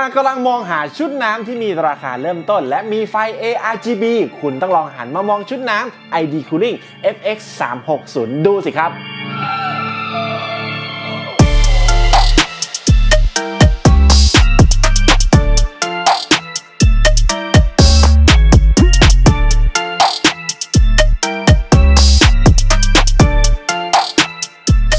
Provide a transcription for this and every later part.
หากกำลังมองหาชุดน้ำที่มีราคาเริ่มต้น และมีไฟ ARGB คุณต้องลองหันมามองชุดน้ำ ID Cooling FX 360ดูสิครับ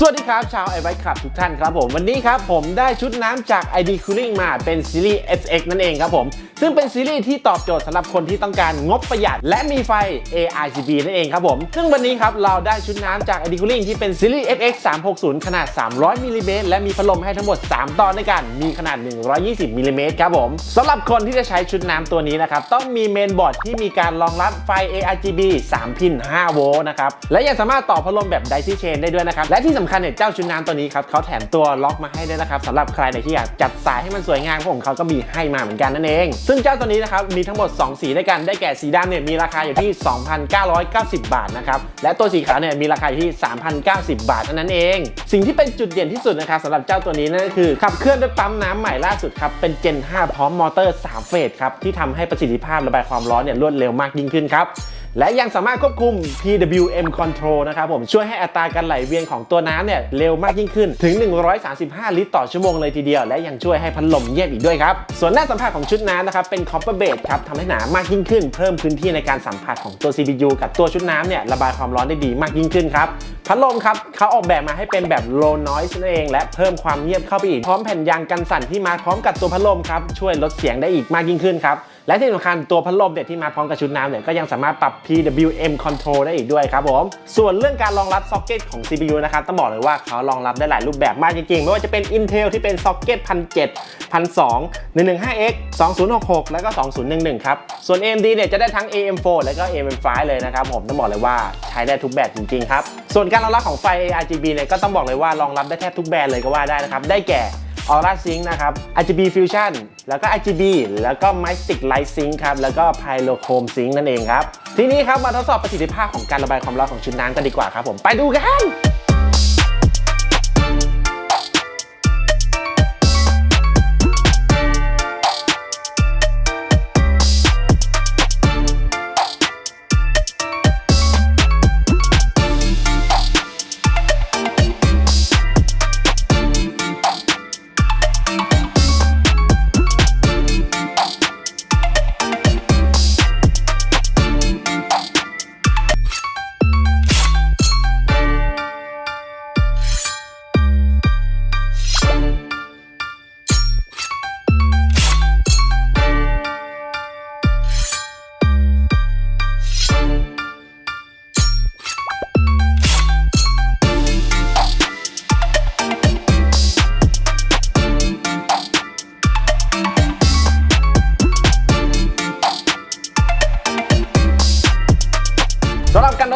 สวัสดีครับ ชาวไอไ e ขับทุกท่านครับผม วันนี้ครับผมได้ชุดน้ำจาก ID Cooling มาเป็นซีรีส์ FX นั่นเองครับผม ซึ่งเป็นซีรีส์ที่ตอบโจทย์สำหรับคนที่ต้องการงบประหยัด และมีไฟ ARGB นั่นเองครับผม ซึ่งวันนี้ครับเราได้ชุดน้ำจาก ID Cooling ที่เป็นซีรีส์ FX 360 ขนาด 300มิลลิเมตรและมีพัดลมให้ทั้งหมด 3 ตอนด้วยกัน มีขนาด 120มิลลิเมตรครับผมสำหรับคนที่จะใช้ชุดน้ำตัวนี้นะครับต้องมีเมนบอร์ดที่มีการรองรับไฟ ARGB 3 พิน 5 โวลต์นะครับและยังสามารถต่อพัดลมแบบไดซี่เชนได้ด้วยนะครับและที่สำคัญเนี่ยเจ้าชุดน้ำตัวนี้ครับเขาแถมตัวล็อกมาให้ด้วยนะครับสำหรับใครในที่อยากจัดสายให้มันสวยงามของเขาก็มีให้มาเหมือนกันนั่นเอง ซึ่งเจ้าตัวนี้นะครับมีทั้งหมด 2 สีด้วยกันได้แก่สีดำเนี่ยมีราคาอยู่ที่ 2,990 บาทนะครับและตัวสีขาวเนี่ยมีราคาอยู่ที่ 3,090 บาทเท่านั้นเอง สิ่งที่เป็นจุดเด่นที่สุดนะครับสำหรับเจ้าตัวนี้นั่นก็คือขับเคลื่อนด้วยปั๊มน้ำใหม่ล่าสุดครับเป็น Gen 5 พร้อมมอเตอร์3เฟสครับที่ทำให้ประสิทธิภาพระบายความร้อนเนี่ยรวดเร็วมากยิ่งขึ้นครับ และยังสามารถควบคุม PWM Control นะครับผมช่วยให้อัตราการไหลเวียนของตัวน้ำเนี่ยเร็วมากยิ่งขึ้นถึง 135 ลิตรต่อชั่วโมงเลยทีเดียว และยังช่วยให้พัดลมเย็บอีกด้วยครับ ส่วนหน้าสัมผัสของชุดน้ำนะครับเป็น Copper Base ครับทำให้หนามากยิ่งขึ้น เพิ่มพื้นที่ในการสัมผัสของตัว CPU กับตัวชุดน้ำเนี่ยระบายความร้อนได้ดีมากยิ่งขึ้นครับพัดลมครับเขาออกแบบมาให้เป็นแบบ low noise นั่นเอง และเพิ่มความเงียบเข้าไปอีกพร้อมแผ่นยางกันสั่นที่มาพร้อมกับตัวพัดลมครับช่วยลดเสียงได้อีกมากยิ่งขึ้นครับและที่สำคัญตัวพัดลมเนี่ยที่มาพร้อมกับชุดน้ำเนี่ยก็ยังสามารถปรับ PWM control ได้อีกด้วยครับผม ส่วนเรื่องการรองรับซ็อกเก็ตของ CPU นะครับ ต้องบอกเลยว่าเขารองรับได้หลายรูปแบบมากจริงๆ ไม่ว่าจะเป็น Intel ที่เป็นซ็อกเก็ต1,700 1,200 115X 2066 แล้วก็ 2011 ครับ ส่วน AMD เนี่ยจะได้ทั้ง AM4 แล้วก็ AM5 เลยนะครับผม ต้องบอกเลยว่าใช้ได้ทุกแบบจริงๆครับ ส่วนการรองรับของไฟ ARGB เนี่ยก็ต้องบอกเลยว่ารองรับได้แทบทุกแบรนด์เลยก็ว่าได้นะครับ ได้แก่ Aura Sync นะครับ RGB Fusion แล้วก็ RGB แล้วก็ Mystic Light Sync ครับ แล้วก็ Pyrochrome Sync นั่นเองครับ ทีนี้ครับมาทดสอบประสิทธิภาพของการระบายความร้อนของชุดน้ำกันดีกว่าครับผม ไปดูกัน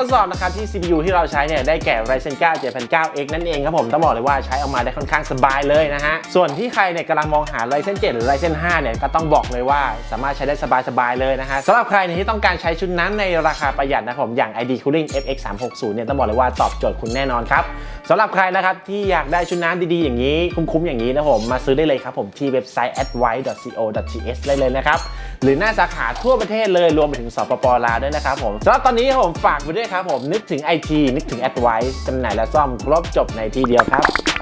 ดสอบนะครับที่ CPU ที่เราใช้เนี่ยได้แก่ Ryzen 9 7009X นั่นเองครับผมต้องบอกเลยว่าใช้ออกมาได้ค่อนข้างสบายเลยนะฮะ ส่วนที่ใครเนี่ยกำลังมองหา Ryzen 7 หรือ Ryzen 5 เนี่ยก็ต้องบอกเลยว่าสามารถใช้ได้สบายๆเลยนะฮะสำหรับใครเนี่ยที่ต้องการใช้ชุดนั้นในราคาประหยัดนะครับผมอย่าง ID Cooling FX 360เนี่ยต้องบอกเลยว่าตอบโจทย์คุณแน่นอนครับสำหรับใครนะครับที่อยากได้ชุดน้ำดีๆอย่างนี้ คุ้มๆอย่างนี้นะผม มาซื้อได้เลยครับผมที่เว็บไซต์ advice.co.th ได้เลยนะครับ หรือหน้าสาขาทั่วประเทศเลยรวมไปถึงสปปลาวด้วยนะครับผมสำหรับตอนนี้ผมฝากไปด้วยครับผมนึกถึง IT นึกถึง Advice จำหน่ายและซ่อมครบจบในที่เดียวครับ